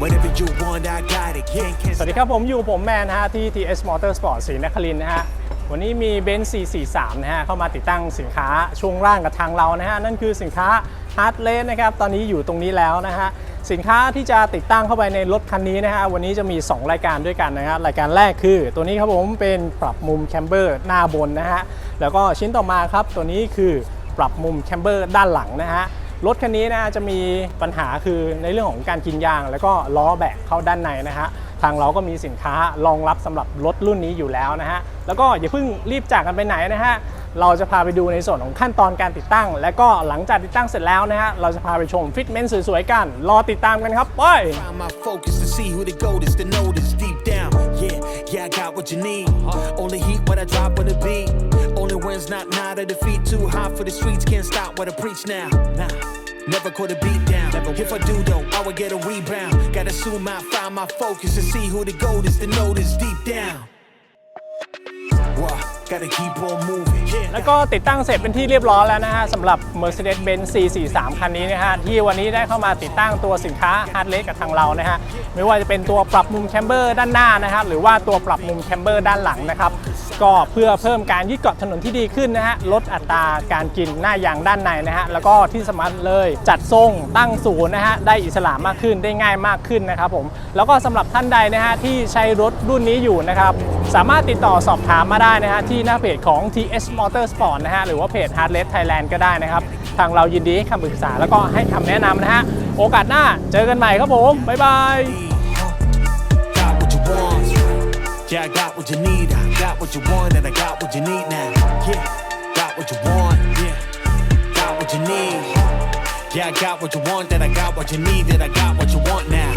Whatever you want, I got it. Can't สวัสดีครับ ผมอยู่ผมแมนนะฮะที่ TS Motorsport ศรีนครินทร์นะฮะวันนี้มีเบนซ์443 นะฮะเข้ามาติดตั้งสินค้าช่วงล่างกับทางเรานะฮะนั่นคือสินค้า Hard l a s e นะครับตอนนี้อยู่ตรงนี้แล้วนะฮะสินค้าที่จะติดตั้งเข้าไปในรถคันนี้นะฮะวันนี้จะมี 2 รายการด้วยกันนะฮะรายการแรกคือ ตัวนี้ครับผมเป็นปรับมุมแคมเบอร์หน้าบนนะฮะแล้วก็ชิ้นต่อมาครับตัวนี้คือปรับมุมแคมเบอร์ด้านหลังนะฮะ รถคันนี้นะจะมีปัญหาคือในเรื่องของการกินยาง แล้วก็ล้อแบกเข้าด้านในนะฮะทางเราก็มีสินค้ารองรับสำหรับรถรุ่นนี้อยู่แล้วนะฮะแล้วก็อย่าเพิ่งรีบจากกันไปไหนนะฮะเราจะพาไปดูในส่วนของขั้นตอนการติดตั้ง และก็หลังจากติดตั้งเสร็จแล้วนะฮะเราจะพาไปชมฟิตเมนต์สวยๆกัน รอติดตามกันครับไป Yeah, yeah, I got what you need. Only heat what I drop on the beat. Only wins, not not a defeat. Too hot for the streets, can't stop what I preach now. Nah. Never caught a beat down. Never If I do though, I would get a rebound. Gotta zoom out, find my focus to see who the gold is, to notice deep down. แล้วก็ติดตั้งเสร็จเป็นที่เรียบร้อยแล้วนะฮะสำหรับ Mercedes-Benz C43 คันนี้นะฮะที่วันนี้ได้เข้ามาติดตั้งตัวสินค้า Hard l a s e กับทางเรานะฮะไม่ว่าจะเป็นตัวปรับมุมแคมเบอร์ด้านหน้านะครับหรือว่าตัวปรับมุมแคมเบอร์ด้านหลังนะครับก็เพื่อเพิ่มการยึดเกาะถนนที่ดีขึ้นนะฮะลดอัตราการกินหน้ายางด้านในนะฮะแล้วก็ที่สำคัญเลยจัดทรงตั้งศูนย์นะฮะได้อิสระมากขึ้นได้ง่ายมากขึ้นนะครับผมแล้วก็สำหรับท่านใดนะฮะที่ใช้รถรุ่นนี้อยู่นะครับ สามารถติดต่อสอบถามมาได้นะฮะที่หน้าเพจของ TS Motorsport นะฮะหรือว่าเพจ Hard l e s Thailand ก็ได้นะครับ ทางเรายินดีให้คำปรึกษาแล้วก็ให้คำแนะนำนะฮะโอกาสหน้าเจอกันใหม่ครับผม บ๊ายบาย Yeah, I got what you need. I got what you want, and I got what you need now. Yeah, got what you want. Yeah, got what you need. Yeah, I got what you want, that I got what you need, that I got what you want now.